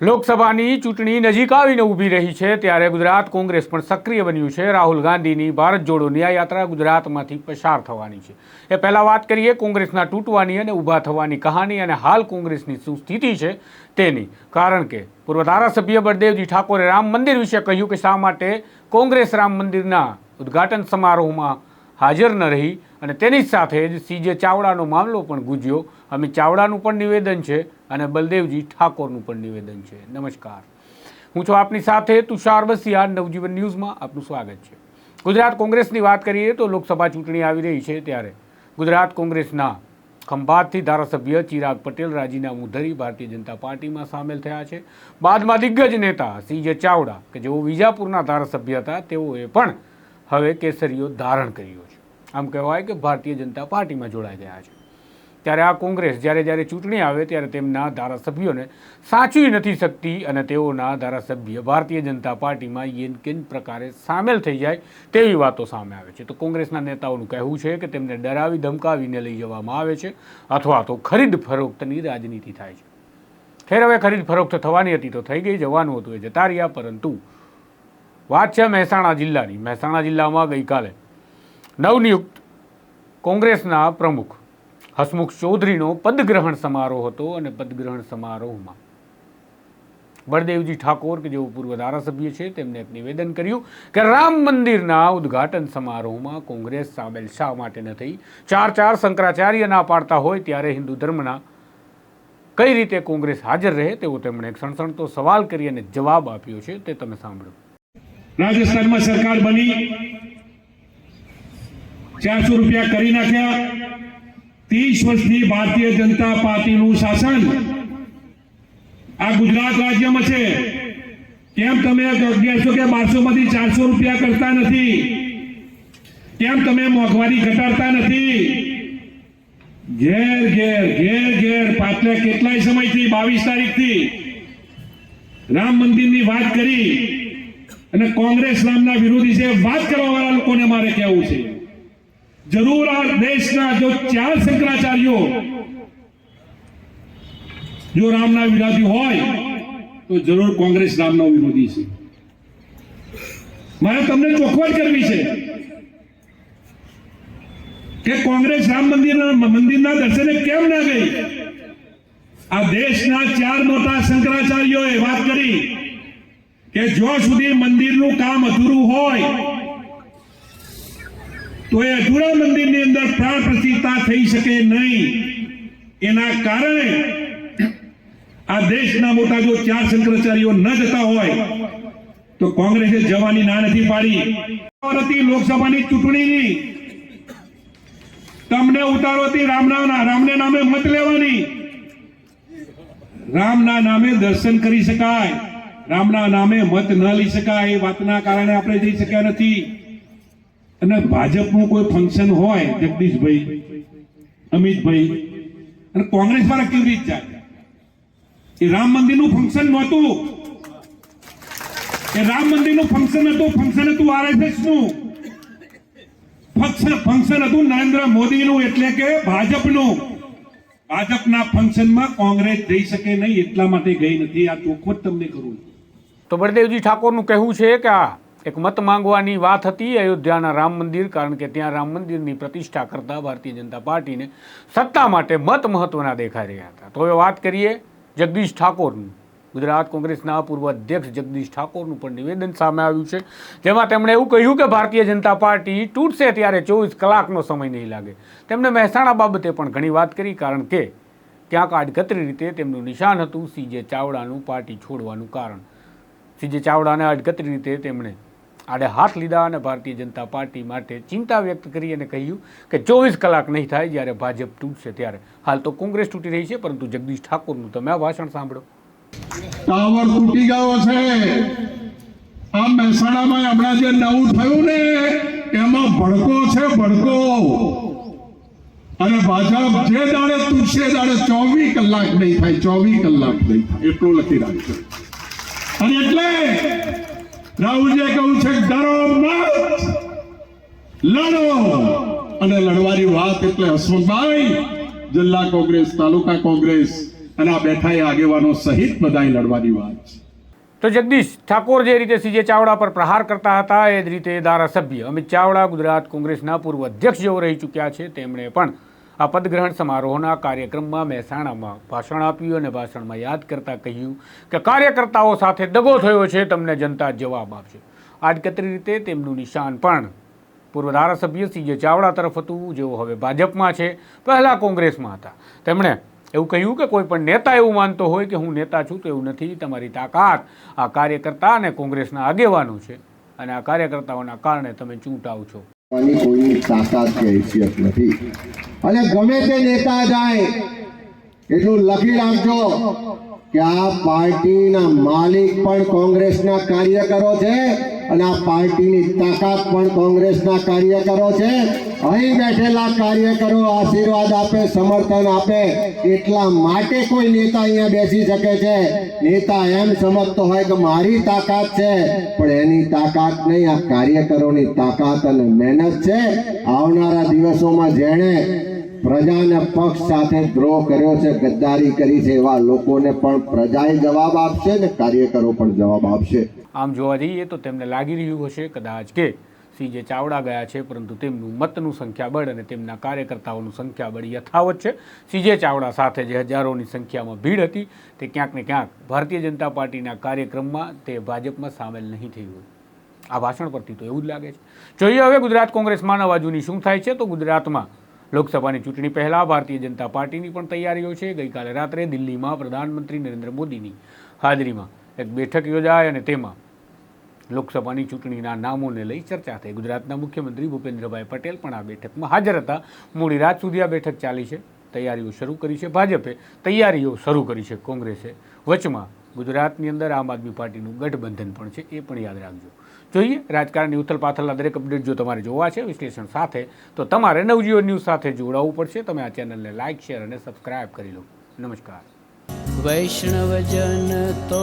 લોકસભાની ચૂંટણી નજીક આવીને ઊભી રહી છે, ત્યારે ગુજરાત કોંગ્રેસ પણ સક્રિય બન્યું છે. રાહુલ ગાંધીની ભારત જોડો ન્યાય યાત્રા ગુજરાતમાંથી પસાર થવાની છે. એ પહેલાં વાત કરીએ કોંગ્રેસના તૂટવાની અને ઊભા થવાની કહાની અને હાલ કોંગ્રેસની શું સ્થિતિ છે તેની. કારણ કે પૂર્વ ધારાસભ્ય બળદેવજી ઠાકોરે રામ મંદિર વિશે કહ્યું કે શા માટે કોંગ્રેસ રામ મંદિરના ઉદ્ઘાટન સમારોહમાં હાજર ન રહી અને તેની સાથે જ સીજે ચાવડાનો મામલો પણ ગુજ્યો. અમિત ચાવડાનું પણ નિવેદન છે અને બલદેવજી ઠાકોરનું પણ નિવેદન છે. નમસ્કાર. હું છું આપની સાથે તુષાર બસિયા નવજીવન ન્યૂઝમાં આપનું સ્વાગત છે. ગુજરાત કોંગ્રેસની વાત કરીએ તો લોકસભા ચૂંટણી આવી રહી છે ત્યારે ગુજરાત કોંગ્રેસના ખંભાતથી ધારાસભ્ય ચિરાગ પટેલ રાજીનામું ધરી ભારતીય જનતા પાર્ટીમાં સામેલ થયા છે. બાદમાં દિગ્ગજ નેતા સીજે ચાવડા, કે જેઓ વિજાપુરના ધારાસભ્ય હતા, તેઓએ પણ હવે કેસરીઓ ધારણ કર્યો છે. આમ કહેવાય કે ભારતીય જનતા પાર્ટીમાં જોડાઈ ગયા છે. ત્યારે આ કોંગ્રેસ જ્યારે જ્યારે ચૂંટણી આવે ત્યારે તેમના ધારાસભ્યોને સાચવી નથી શકતી અને તેઓના ધારાસભ્ય ભારતીય જનતા પાર્ટીમાં યેન કેન પ્રકારે સામેલ થઈ જાય તેવી વાતો સામે આવે છે. તો કોંગ્રેસના નેતાઓનું કહેવું છે કે તેમને ડરાવી ધમકાવીને લઈ જવામાં આવે છે અથવા તો ખરીદ ફરોખ્તની રાજનીતિ થાય છે. ખેર હવે ખરીદ ફરોખ્ત થવાની હતી તો થઈ ગઈ, જવાનું હતું એ જતા રહ્યા પરંતુ વાત છે મહેસાણા જિલ્લાની. મહેસાણા જિલ્લામાં ગઈકાલે નવનિયુક્ત કોંગ્રેસના પ્રમુખ હસમુખ ચૌધરીનો પદગ્રહણ સમારોહ હતો અને પદગ્રહણ સમારોહમાં બળદેવજી ઠાકોર, કે જેઓ પૂર્વ ધારાસભ્ય છે, તેમને એક નિવેદન કર્યું કે રામ મંદિરના ઉદ્ઘાટન સમારોહમાં કોંગ્રેસ સામેલ શા માટે ન થઈ ચાર ચાર શંકરાચાર્ય ના પાડતા હોય ત્યારે હિન્દુ ધર્મના કઈ રીતે કોંગ્રેસ હાજર રહે, તેવો તેમણે એક સણસણતો સવાલ કરી અને જવાબ આપ્યો છે, તે તમે સાંભળો. રાજસ્થાનમાં સરકાર બની, ચારસો રૂપિયા કરી નાખ્યા ત્રીસ વર્ષથી ભારતીય જનતા પાર્ટીનું શાસન આ ગુજરાત રાજ્યમાં છે. કેમ તમે અગિયારસો કે બારસો માંથી ચારસો રૂપિયા કરતા નથી? કેમ તમે મોંઘવારી ઘટાડતા નથી? ઘેર ઘેર ઘેર ઘેર, પાછલા કેટલાય સમયથી, બાવીસ તારીખથી રામ મંદિરની વાત કરી અને કોંગ્રેસ નામના વિરોધી છે. વાત કરવાવાળા લોકોને મારે કહેવું છે. જરૂર આ દેશના જો ચાર શંકરાચાર્યો જો રામના વિરોધી હોય, તો જરૂર કોંગ્રેસ રામનો વિરોધી છે. મારે તમને ચોખવટ કરવી છે કે કોંગ્રેસ રામ મંદિરના મંદિરના દર્શને કેમ ના ગઈ? આ દેશના ચાર મોટા શંકરાચાર્યોએ વાત કરી કે જો સુધી મંદિરનું કામ અધૂરું હોય તો એ અધૂરા મંદિરની અંદર પ્રાણ પ્રતિષ્ઠા થઈ શકે નહીં. એના કારણે આ દેશના મોટા જો ચાર શંકરાચાર્યો ન જતા હોય, તો કોંગ્રેસે જવાની ના નથી પાડી. લોકસભાની ચૂંટણીની તમને ઉતારો હતી રામના રામને નામે મત લેવાની. રામના નામે દર્શન કરી શકાય. રામના નામે મત ન લઈ શકાય એ વાતના કારણે આપણે જઈ શક્યા નથી. અને ભાજપનું કોઈ ફંક્શન હોય, જગદીશભાઈ, અમિતભાઈ, અને કોંગ્રેસ વાળા કેવી રીત જાય એ રામ મંદિરનું ફંક્શન નહોતું. એ રામ મંદિરનું ફંક્શન હતું ફંક્શન હતું આરએસએસનું. ફંક્શન હતું નરેન્દ્ર મોદીનું એટલે કે ભાજપનું. ભાજપના ફંક્શનમાં કોંગ્રેસ જઈ શકે નહીં એટલા માટે ગઈ નથી. આ ચોખવટ તમને કરું તો બળદેવજી ઠાકોરનું કહેવું છે કે આ એક મત માંગવાની વાત હતી અયોધ્યાના રામ મંદિર, કારણ કે ત્યાં રામ મંદિરની પ્રતિષ્ઠા કરતા ભારતીય જનતા પાર્ટીને સત્તા માટે મત મહત્વના દેખાઈ રહ્યા હતા. તો હવે વાત કરીએ જગદીશ ઠાકોરનું. ગુજરાત કોંગ્રેસના પૂર્વ અધ્યક્ષ જગદીશ ઠાકોરનું પણ નિવેદન સામે આવ્યું છે, જેમાં તેમણે એવું કહ્યું કે ભારતીય જનતા પાર્ટી તૂટશે ત્યારે ચોવીસ કલાકનો સમય નહીં લાગે. તેમણે મહેસાણા બાબતે પણ ઘણી વાત કરી, કારણ કે ક્યાંક આડકતરી રીતે તેમનું નિશાન હતું સીજે ચાવડાનું પાર્ટી છોડવાનું કારણ. સીજે ચાવડાને અડકતરી રીતે તેમણે આડે હાથ લીધા અને ભારતીય જનતા પાર્ટી માટે ચિંતા વ્યક્ત કરી અને કહ્યું કે ચોવીસ કલાક નહીં થાય જ્યારે ભાજપ તૂટશે ત્યારે. હાલ તો કોંગ્રેસ તૂટી રહી છે, પરંતુ જગદીશ ઠાકોરનું તમે આ ભાષણ સાંભળો. ટાવર તૂટી ગયો છે. આ મહેસાણામાં હમણાં જે નવું થયું ને, એમાં ભડકો છે, ભડકો. અને ભાજપ જે દાડે તૂટશે દાડે ચોવીસ કલાક નહીં થાય, ચોવીસ કલાક નહીં થાય. એટલું લખી રાખજો અને એટલે રાહુલજીએ કહ્યું છે, ડરો મત, લડો. અને લડવાની વાત એટલે હસમુખભાઈ, જિલ્લા કોંગ્રેસ, તાલુકા કોંગ્રેસ અને આ બેઠા આગેવાનો સહિત બધાએ લડવાની વાત છે. તો જગદીશ, ઠાકોર જે રીતે સીજે ચાવડા પર પ્રહાર કરતા હતા, એ જ રીતે ધારાસભ્ય અમિત ચાવડા ગુજરાત કોંગ્રેસના પૂર્વ અધ્યક્ષ જેઓ રહી ચૂક્યા છે, તેમણે પણ આ પદગ્રહણ સમારોહના કાર્યક્રમમાં મહેસાણામાં ભાષણ આપ્યું અને ભાષણમાં યાદ કરતા કહ્યું કે કાર્યકર્તાઓ સાથે દગો થયો છે, તમને જનતા જવાબ આપશે. આડકતરી રીતે તેમનું નિશાન પણ પૂર્વ ધારાસભ્ય સીજે ચાવડા તરફ હતું, જેઓ હવે ભાજપમાં છે, પહેલાં કોંગ્રેસમાં હતા. તેમણે એવું કહ્યું કે કોઈ પણ નેતા એવું માનતો હોય કે હું નેતા છું તો એવું નથી, તમારી તાકાત આ કાર્યકર્તા અને કોંગ્રેસના આગેવાનો છે અને આ કાર્યકર્તાઓના કારણે તમે ચૂંટાવ છો. કોઈની તાકાત કે હેસિયત નથી. અને ગમે તે નેતા જાય, એટલું લખી રાખજો કે આ પાર્ટીના માલિક પણ કોંગ્રેસના કાર્યકરો છે. અને આ પાર્ટીની તાકાત પણ કોંગ્રેસના કાર્યકરો છે. અહીં બેઠેલા કાર્યકરો આશીર્વાદ આપે, સમર્થન આપે. એટલા માટે કોઈ નેતા અહીંયા બેસી શકે છે. નેતા એમ સમજતો હોય કે મારી તાકાત છે, પણ એની તાકાત નહીં. આ કાર્યકરોની તાકાત અને મહેનત છે. આવનારા દિવસોમાં જેણે પ્રજાને પક્ષ સાથે દ્રોહ કર્યો છે, ગદ્દારી કરી છે, એવા લોકોને પણ પ્રજાએ જવાબ આપશે ને કાર્યકરો પણ જવાબ આપશે. આમ જોવા જઈએ તો તેમને લાગી રહ્યું હશે કદાચ કે સીજે ચાવડા ગયા છે, પરંતુ તેમનું મતનું સંખ્યાબળ અને તેમના કાર્યકર્તાઓનું સંખ્યાબળ યથાવત છે. સીજે ચાવડા સાથે જે હજારોની સંખ્યામાં ભીડ હતી, તે ક્યાંક ને ક્યાંક ભારતીય જનતા પાર્ટીના કાર્યક્રમમાં તે ભાજપમાં સામેલ નહીં થઈ હોય. આ ભાષણ પરથી તો એવું જ લાગે છે. જોઈએ હવે ગુજરાત કોંગ્રેસમાં માનવ જૂની શું થાય છે, તો ગુજરાતમાં લોકસભાની ચૂંટણી પહેલાં ભારતીય જનતા પાર્ટીની પણ તૈયારીઓ છે. ગઈકાલે રાત્રે દિલ્હીમાં પ્રધાનમંત્રી નરેન્દ્ર મોદીની હાજરીમાં એક બેઠક યોજાઈ અને તેમાં લોકસભાની ચૂંટણીના નામોને લઈ ચર્ચા થઈ. ગુજરાતના મુખ્યમંત્રી ભૂપેન્દ્રભાઈ પટેલ પણ આ બેઠકમાં હાજર હતા. મોડી રાત સુધી આ બેઠક ચાલી છે. તૈયારીઓ શરૂ કરી છે ભાજપે. તૈયારીઓ શરૂ કરી છે કોંગ્રેસે. વચમાં ગુજરાતની અંદર આમ આદમી પાર્ટીનું ગઠબંધન પણ છે, એ પણ યાદ રાખજો. જોઈએ રાજકારણની ઉથલ પાથલના દરેક અપડેટ જો તમારે જોવા છે, વિશ્લેષણ સાથે, તો તમારે નવજીવન ન્યૂઝ સાથે જોડાવવું પડશે. તમે આ ચેનલને લાઇક શેર અને સબસ્ક્રાઇબ કરી લો. નમસ્કાર. વૈષ્ણવજન તો